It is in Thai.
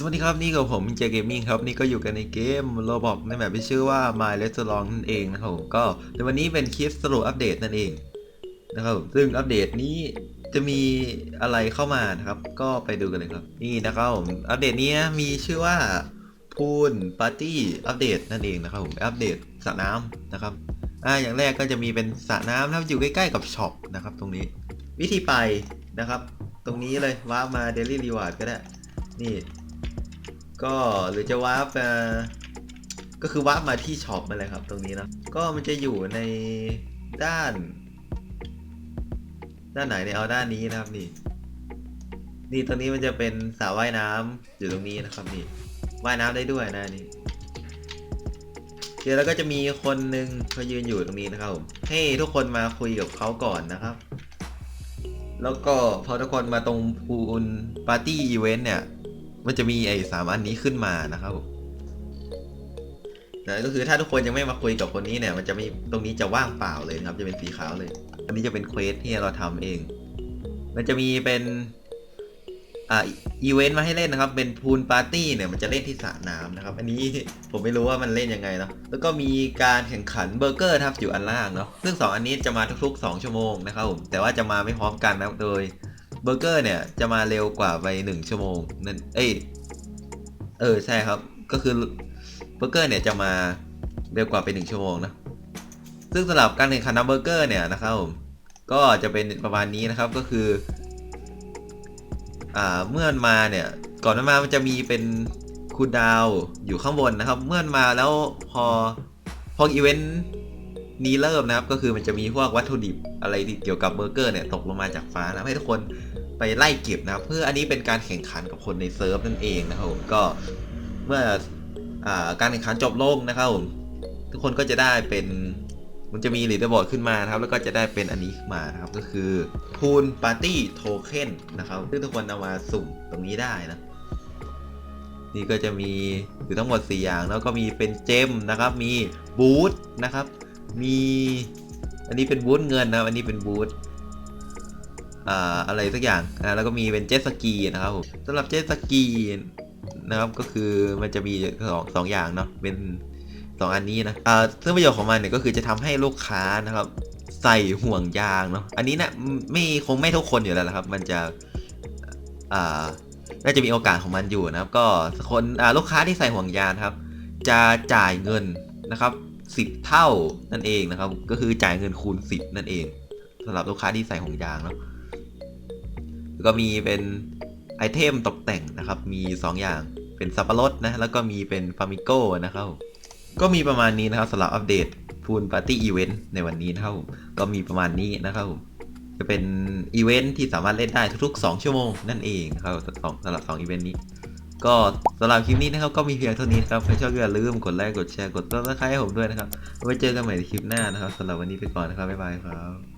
สวัสดีครับนี่กับผมเจเกมมิ่งครับนี่ก็อยู่กันในเกมโรบอกในแบบที่ชื่อว่า My Restaurant นั่นเองนะครับผมก็ในวันนี้เป็นคลิปสรุปอัปเดตนั่นเองนะครับซึ่งอัปเดตนี้จะมีอะไรเข้ามานะครับ ก็ไปดูกันเลยครับ นี่นะครับผมอัปเดตนี้มีชื่อว่าพูนปาร์ตี้อัปเดตนั่นเองนะครับผมอัปเดตสระน้ำนะครับอ่าอย่างแรกก็จะมีเป็นสระน้ำนะครับอยู่ใกล้ๆกับช็อปนะครับตรงนี้ วิธีไปนะครับ ตรงนี้เลยว้ามา Daily Reward ก็ได้นี่ ก็หรือจะวาร์ปมาก็คือวาร์ปมาที่ช็อปมาเลยครับ ตรงนี้เนะก็มันจะอยู่ในด้าน ด้านไหนเนี่ยเอาด้านนี้นะครับนี่ นี่ตรงนี้มันจะเป็นสระว่ายน้ำอยู่ตรงนี้นะครับนี่ว่ายน้ำได้ด้วยนะนี่เดี๋ยวแล้วก็จะมีคนหนึ่งเขายืนอยู่ตรงนี้นะครับผมให้ทุกคนมาคุยกับเขาก่อนนะครับ แล้วก็พอทุกคนมาตรงพูลปาร์ตี้อีเวนต์เนี่ย มันจะมีไอ้สามอันนี้ขึ้นมานะครับผมนะก็คือถ้าทุกคนยังไม่มาคุยกับคนนี้เนี่ย มันจะไม่ตรงนี้จะว่างเปล่าเลยครับ จะเป็นสีขาวเลย อันนี้จะเป็นเควสที่เราทำเอง มันจะมีเป็นอ่าอีเวนต์มาให้เล่นนะครับ เป็นพูลปาร์ตี้เนี่ยมันจะเล่นที่สระน้ำนะครับ อันนี้ผมไม่รู้ว่ามันเล่นยังไงเนาะแล้วก็มีการแข่งขันเบอร์เกอร์ครับอยู่อันล่างเนาะซึ่ง 2 อันนี้จะมาทุกๆ 2 ชั่วโมงนะครับผมแต่ว่าจะมาไม่พร้อมกันนะโดย บอร์เกอร์เนี่ยจะมาเร็วกว่าไปหนึ่งชั่วโมงนั่นเอ้ยเออใช่ครับก็คือเบอร์เกอร์เนี่ยจะมาเร็วกว่าไปหนึ่งชั่วโมงนะซึ่งสำหรับการแข่งขันนัมเบอร์เกอร์เนี่ยนะครับผมก็จะเป็นประมาณนี้นะครับก็คืออ่าเมื่อมันมาเนี่ยก่อนมันมามันจะมีเป็นคูดาวอยู่ข้างบนนะครับ เมื่อมันมาแล้วพอพออีเวนต์นี้เริ่มนะครับ ก็คือมันจะมีพวกวัตถุดิบอะไรที่เกี่ยวกับเบอร์เกอร์เนี่ยตกลงมาจากฟ้านะให้ทุกคน ไปไล่เก็บนะครับเพื่ออันนี้เป็นการแข่งขันกับคนในเซิร์ฟนั่นเองนะครับผมก็เมื่ออการแข่งขันจบลงนะครับผมทุกคนก็จะได้เป็นมันจะมีลีดเดอร์บอร์ดขึ้นมานะครับ แล้วก็จะได้เป็นอันนี้ขึ้นมานะครับก็คือพูลปาร์ตี้โทเค็นนะครับซึ่งทุกคนเอามาสุ่มตรงนี้ได้นะนี่ก็จะมีอยู่ทั้งหมด 4 อย่าง แล้วก็มีเป็นเจมนะครับ มีบูธนะครับ มี อันนี้เป็นบูธเงินนะอันนี้เป็นบูธ อะไรสักอย่างอ่าแล้วก็มีเป็นเจ็ตสกีนะครับผมสำหรับเจ็ตสกีนะครับก็คือมันจะมีสองสองอย่างเนาะเป็นสองอันนี้นะอ่าซึ่งประโยชน์ของมันเนี่ยก็คือจะทำให้ลูกค้านะครับ ใส่ห่วงยางเนาะอันนี้เนะไม่คงไม่ทุกคนอยู่แล้วละครับ มันจะอ่าน่าจะมีโอกาสของมันอยู่นะครับ ก็คนอ่าลูกค้าที่ใส่ห่วงยางครับ จะจ่ายเงินนะครับสิบเท่านั่นเองนะครับ ก็คือจ่ายเงินคูณสิบนั่นเองสำหรับลูกค้าที่ใส่ห่วงยางเนาะ แล้วก็มีเป็นไอเทมตกแต่งนะครับ มี 2 อย่างเป็นสับปะรดนะ แล้วก็มีเป็นฟามิโก้นะครับ ก็มีประมาณนี้นะครับสำหรับอัปเดตพูนปาร์ตี้อีเวนต์ในวันนี้นะครับก็มีประมาณนี้นะครับจะเป็นอีเวนท์ที่สามารถเล่นได้ทุกๆ 2 ชั่วโมงนั่นเองครับสองสำหรับ2อีเวนต์นี้ ก็สำหรับคลิปนี้นะครับก็มีเพียงเท่านี้นะครับถ้าชอบก็อย่าลืมกดไลค์กดแชร์กดติดตามให้ผมด้วยนะครับไว้เจอกันใหม่ในคลิปหน้านะครับสำหรับวันนี้ไปก่อนนะครับบ๊ายบายครับ